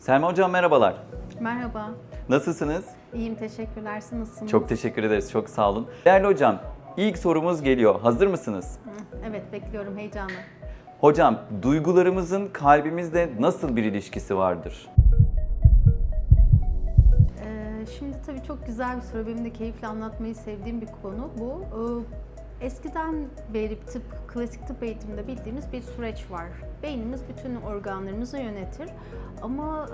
Selma Hocam merhabalar. Merhaba. Nasılsınız? İyiyim, teşekkürler. Siz nasılsınız? Çok teşekkür ederiz. Çok sağ olun. Değerli hocam, ilk sorumuz geliyor. Hazır mısınız? Evet, bekliyorum heyecanla. Hocam, duygularımızın kalbimizle nasıl bir ilişkisi vardır? Ee, şimdi tabii çok güzel bir soru. Benim de keyifle anlatmayı sevdiğim bir konu bu. Ee, eskiden beri tıp, klasik tıp eğitiminde bildiğimiz bir süreç var. Beynimiz bütün organlarımızı yönetir. Ama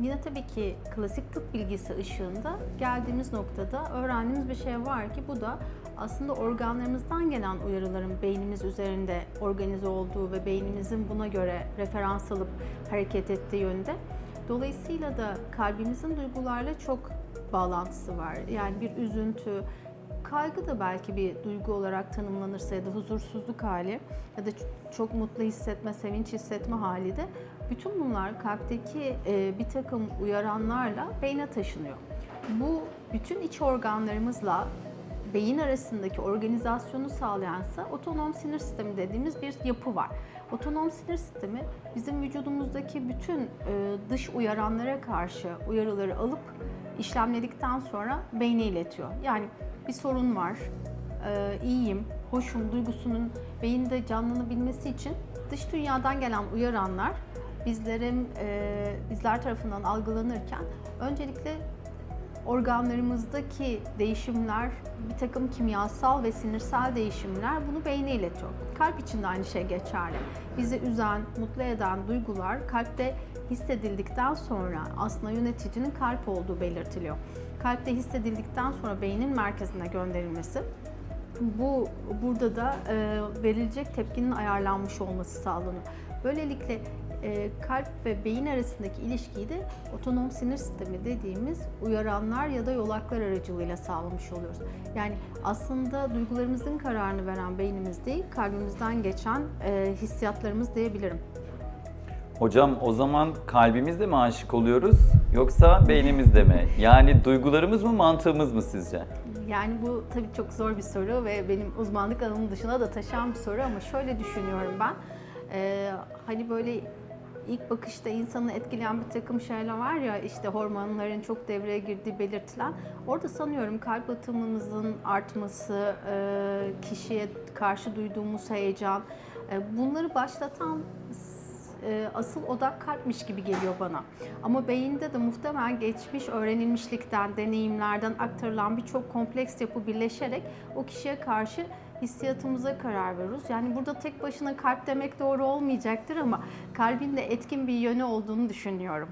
yine tabii ki klasik tıp bilgisi ışığında geldiğimiz noktada öğrendiğimiz bir şey var ki bu da aslında organlarımızdan gelen uyarıların beynimiz üzerinde organize olduğu ve beynimizin buna göre referans alıp hareket ettiği yönde. Dolayısıyla da kalbimizin duygularla çok bağlantısı var. Yani bir üzüntü, kaygı da belki bir duygu olarak tanımlanırsa ya da huzursuzluk hali ya da çok mutlu hissetme, sevinç hissetme hali de bütün bunlar kalpteki e, bir takım uyaranlarla beyne taşınıyor. Bu bütün iç organlarımızla beyin arasındaki organizasyonu sağlayansa otonom sinir sistemi dediğimiz bir yapı var. Otonom sinir sistemi bizim vücudumuzdaki bütün e, dış uyaranlara karşı uyarıları alıp işlemledikten sonra beyne iletiyor. Yani bir sorun var, e, iyiyim, hoşum duygusunun beyinde canlanabilmesi için dış dünyadan gelen uyaranlar bizlerin e, bizler tarafından algılanırken öncelikle organlarımızdaki değişimler, bir takım kimyasal ve sinirsel değişimler bunu beyne iletiyor. Kalp için de aynı şey geçerli. Bizi üzen, mutlu eden duygular kalpte hissedildikten sonra aslında yöneticinin kalp olduğu belirtiliyor. Kalpte hissedildikten sonra beynin merkezine gönderilmesi bu burada da e, verilecek tepkinin ayarlanmış olması sağlanıyor. Böylelikle e, kalp ve beyin arasındaki ilişkiyi de otonom sinir sistemi dediğimiz uyaranlar ya da yolaklar aracılığıyla sağlamış oluyoruz. Yani aslında duygularımızın kararını veren beynimiz değil, kalbimizden geçen e, hissiyatlarımız diyebilirim. Hocam o zaman kalbimizle mi aşık oluyoruz yoksa beynimizle mi? Yani duygularımız mı mantığımız mı sizce? Yani bu tabii çok zor bir soru ve benim uzmanlık alanım dışına da taşan bir soru ama şöyle düşünüyorum ben. Ee, hani böyle ilk bakışta insanı etkileyen bir takım şeyler var ya işte hormonların çok devreye girdiği belirtilen. Orada sanıyorum kalp atımımızın artması, e, kişiye karşı duyduğumuz heyecan, e, bunları başlatan e, asıl odak kalpmiş gibi geliyor bana. Ama beyinde de muhtemelen geçmiş öğrenilmişlikten, deneyimlerden aktarılan birçok kompleks yapı birleşerek o kişiye karşı hissiyatımıza karar veriyoruz. Yani burada tek başına kalp demek doğru olmayacaktır ama kalbin de etkin bir yönü olduğunu düşünüyorum.